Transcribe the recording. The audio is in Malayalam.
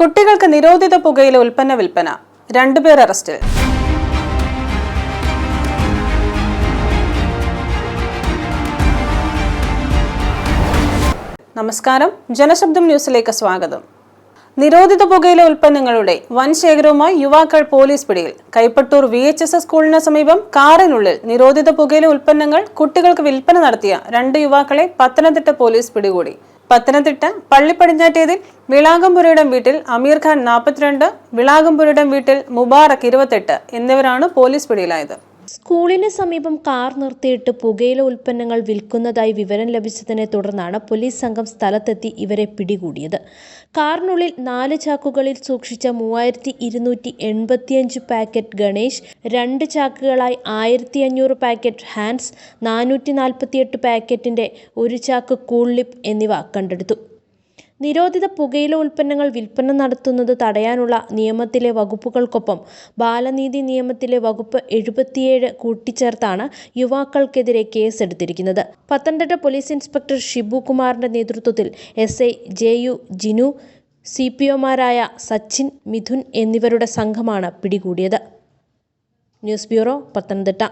കുട്ടികൾക്ക് നിരോധിത പുകയില ഉൽപ്പന്ന വിൽപ്പന. രണ്ടുപേർ അറസ്റ്റിൽ നമസ്കാരം. ജനശബ്ദം ന്യൂസിലേക്ക് സ്വാഗതം. നിരോധിത പുകയില ഉൽപ്പന്നങ്ങളുടെ വൻ ശേഖരവുമായി യുവാക്കൾ പോലീസ് പിടിയിൽ. Kaipattoor V H S S സ്കൂളിന് സമീപം കാറിനുള്ളിൽ നിരോധിത പുകയില ഉൽപ്പന്നങ്ങൾ കുട്ടികൾക്ക് വിൽപ്പന നടത്തിയ രണ്ട് യുവാക്കളെ പത്തനംതിട്ട പോലീസ് പിടികൂടി. പത്തനംതിട്ട പള്ളിപ്പടിഞ്ഞാറ്റേതിൽ വിളാകംപുരയുടെ വീട്ടിൽ അമീർ ഖാൻ നാൽപ്പത്തിരണ്ട് വിളാകംപുരയുടെ വീട്ടിൽ മുബാറക് ഇരുപത്തെട്ട് എന്നിവരാണ് പോലീസ് പിടിയിലായത്. സ്കൂളിന് സമീപം കാർ നിർത്തിയിട്ട് പുകയില ഉൽപ്പന്നങ്ങൾ വിൽക്കുന്നതായി വിവരം ലഭിച്ചതിനെ തുടർന്നാണ് പോലീസ് സംഘം സ്ഥലത്തെത്തി ഇവരെ പിടികൂടിയത്. കാറിനുള്ളിൽ നാല് ചാക്കുകളിൽ സൂക്ഷിച്ച മൂവായിരത്തി ഇരുന്നൂറ്റി എൺപത്തിയഞ്ച് പാക്കറ്റ് ഗണേഷ് രണ്ട് ചാക്കുകളായി ആയിരത്തി അഞ്ഞൂറ് പാക്കറ്റ് ഹാൻഡ്സ് നാനൂറ്റി നാൽപ്പത്തിയെട്ട് പാക്കറ്റിന്റെ ഒരു ചാക്ക് കൂൾ ലിപ്പ് എന്നിവ കണ്ടെടുത്തു. നിരോധിത പുകയില ഉൽപ്പന്നങ്ങൾ വിൽപ്പന നടത്തുന്നത് തടയാനുള്ള നിയമത്തിലെ വകുപ്പുകൾക്കൊപ്പം ബാലനീതി നിയമത്തിലെ വകുപ്പ് എഴുപത്തിയേഴ് കൂട്ടിച്ചേർത്താണ് യുവാക്കൾക്കെതിരെ കേസെടുത്തിരിക്കുന്നത്. പത്തനംതിട്ട പോലീസ് ഇൻസ്പെക്ടർ ഷിബു കുമാറിന്റെ നേതൃത്വത്തിൽ S I J U Jinu C P ഒമാരായ Sachin Mithun എന്നിവരുടെ സംഘമാണ് പിടികൂടിയത്. News bureau Pathanamthitta.